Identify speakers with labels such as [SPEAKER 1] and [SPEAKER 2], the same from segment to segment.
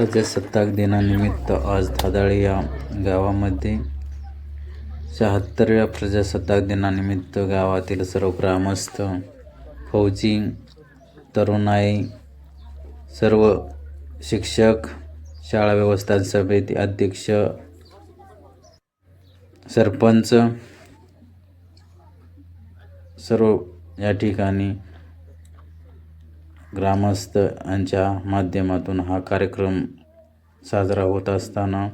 [SPEAKER 1] प्रजासत्ताक दिनानिमित्त आज थादाळे या गावामध्ये शहात्तरव्या प्रजासत्ताक दिनानिमित्त गावातील सर्व ग्रामस्थ फौजी तरुणाई सर्व शिक्षक शाळा व्यवस्थान समिती अध्यक्ष सरपंच सर्व या ठिकाणी ग्रामस्थ यांच्या माध्यमातून हा कार्यक्रम साजरा होत असताना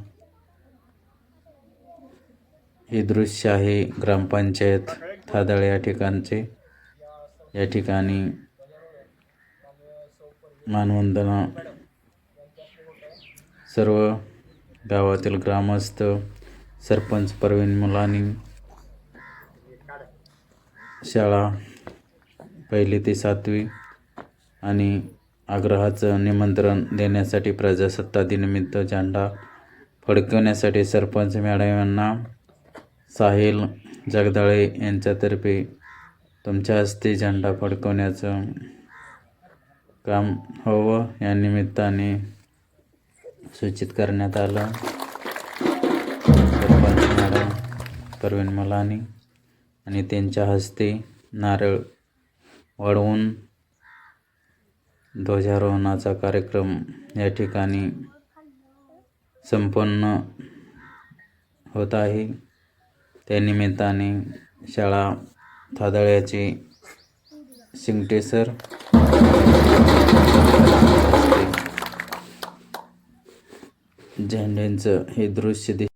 [SPEAKER 1] हे दृश्य आहे ग्रामपंचायत थादळ या ठिकाणचे. या ठिकाणी मानवंदना सर्व गावातील ग्रामस्थ सरपंच प्रवीण मुलांनी शाळा पहिली ते सातवी आणि आग्रहाचं निमंत्रण देण्यासाठी प्रजासत्ताकदिनानिमित्त झेंडा फडकवण्यासाठी सरपंच मॅडम यांना साहिल जगदाळे यांच्यातर्फे तुमच्या हस्ते झेंडा फडकवण्याचं काम हवं या निमित्ताने सूचित करण्यात आलं. सरपंच मॅडम प्रवीण मलानी आणि त्यांच्या हस्ते नारळ वाढवून ध्वजारोहणाचा कार्यक्रम या ठिकाणी संपन्न होत आहे. त्यानिमित्ताने शाळा थादळ्याचे शिंगटेसर झेंड्यांचं हे दृश्य दि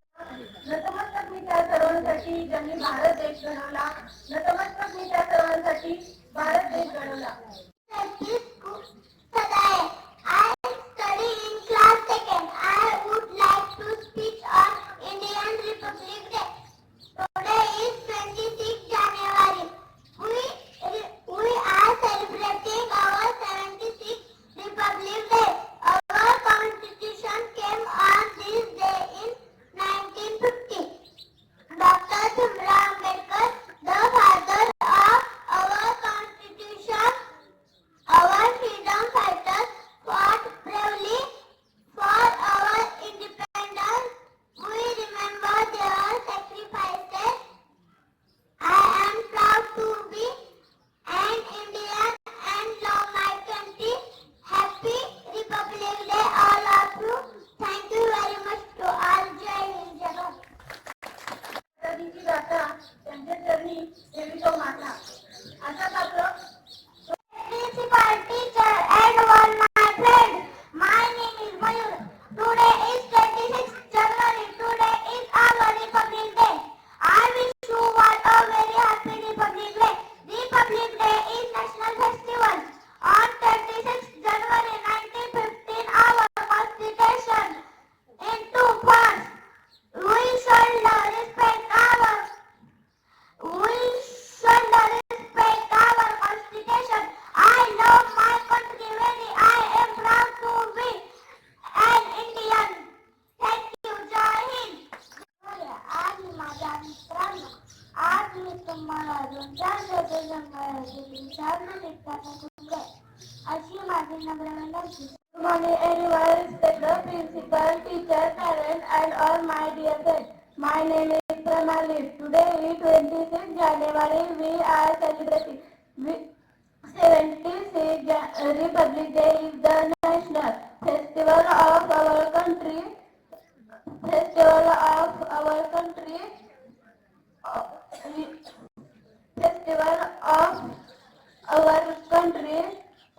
[SPEAKER 2] Bharat. गाथा त्यांच्या चरणी तो माता असाच आपलं चार शब्द सांगणार अशी माझी नम्र विनंती Good morning everyone, respected principal, teacher, parents and all my dear friends. My name is Pranali. Today is 26 January. We are celebrating. We 76 Ja- Republic Day is the national festival of our country. Festival of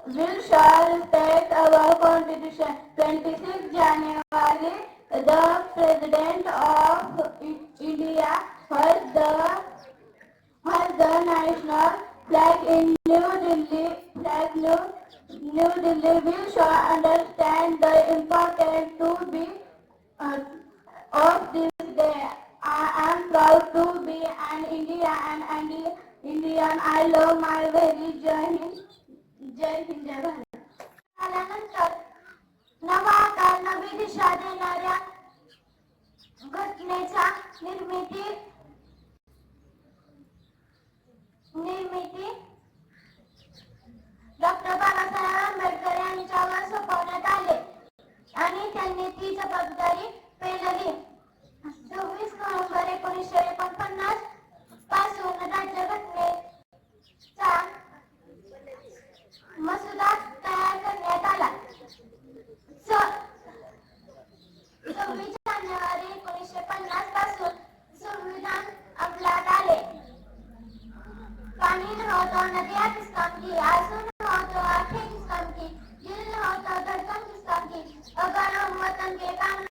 [SPEAKER 2] will shall respect our constitution. 26 January, the President of India has the has the national flag in New Delhi. Flag New, New Delhi will shall understand the importance to be uh, of this day. I am proud to be an Indian and Indian. I love my very Hind. जय हिंद जय भारत. आल्यानंतर नवा आकार नवी दिशा देणाऱ्या घटनेचा निर्मिती निर्मिती doctor Babasaheb Ambedkar यांच्यावर सोपवण्यात आले आणि त्यांनी ती जबाबदारी पेलली. सव्वीस नोव्हेंबर एकोणीसशे एकोणपन्नासपासून राज्य मसुदा तयार करण्यात आला सव्वीस जानेवारी एकोणीसशे पन्नासपासून संविधान अंमलात आले पाणी नव्हतो तो नदी पाकिस्तान की आसून हो तो आंखें की दिल हो तो धड़कन की अगर वतन के काम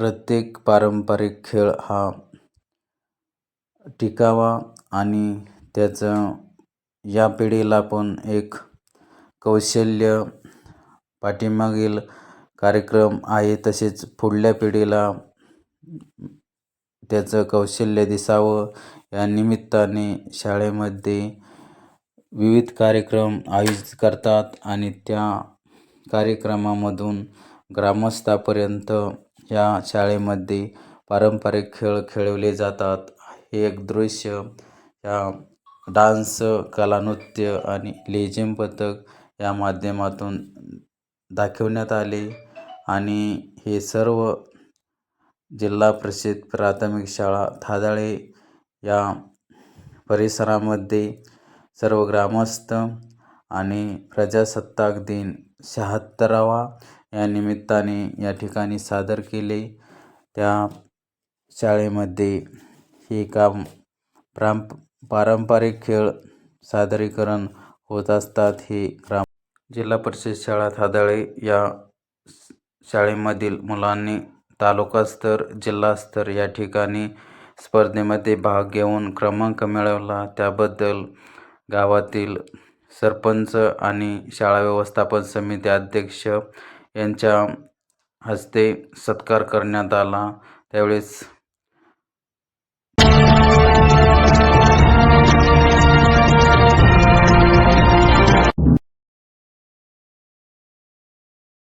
[SPEAKER 1] प्रत्येक पारंपरिक खेळ हा टिकावा आणि त्याचं या पिढीला पण एक कौशल्य पाठीमागील कार्यक्रम आहे. तसेच पुढल्या पिढीला त्याचं कौशल्य दिसावं. या निमित्ताने शाळेमध्ये विविध कार्यक्रम आयोजित करतात आणि त्या कार्यक्रमामधून ग्रामस्थापर्यंत या शाळेमध्ये पारंपरिक खेळ खेळवले जातात. हे एक दृश्य या डान्स कला नृत्य आणि लेझिम पथक या माध्यमातून दाखवण्यात आले आणि हे सर्व जिल्हा परिषद प्राथमिक शाळा थादाळे या परिसरामध्ये सर्व ग्रामस्थ आणि प्रजासत्ताक दिन शहात्तरावा या निमित्ताने या ठिकाणी सादर केले. त्या शाळेमध्ये हे काम प्रां पारंपरिक खेळ सादरीकरण होत असतात. हे ग्राम जिल्हा परिषद शाळा थादळे या शाळेमधील मुलांनी तालुकास्तर जिल्हास्तर या ठिकाणी स्पर्धेमध्ये भाग घेऊन क्रमांक मिळवला. त्याबद्दल गावातील सरपंच आणि शाळा व्यवस्थापन समिती अध्यक्ष यांच्या हस्ते सत्कार करण्यात आला. त्यावेळेस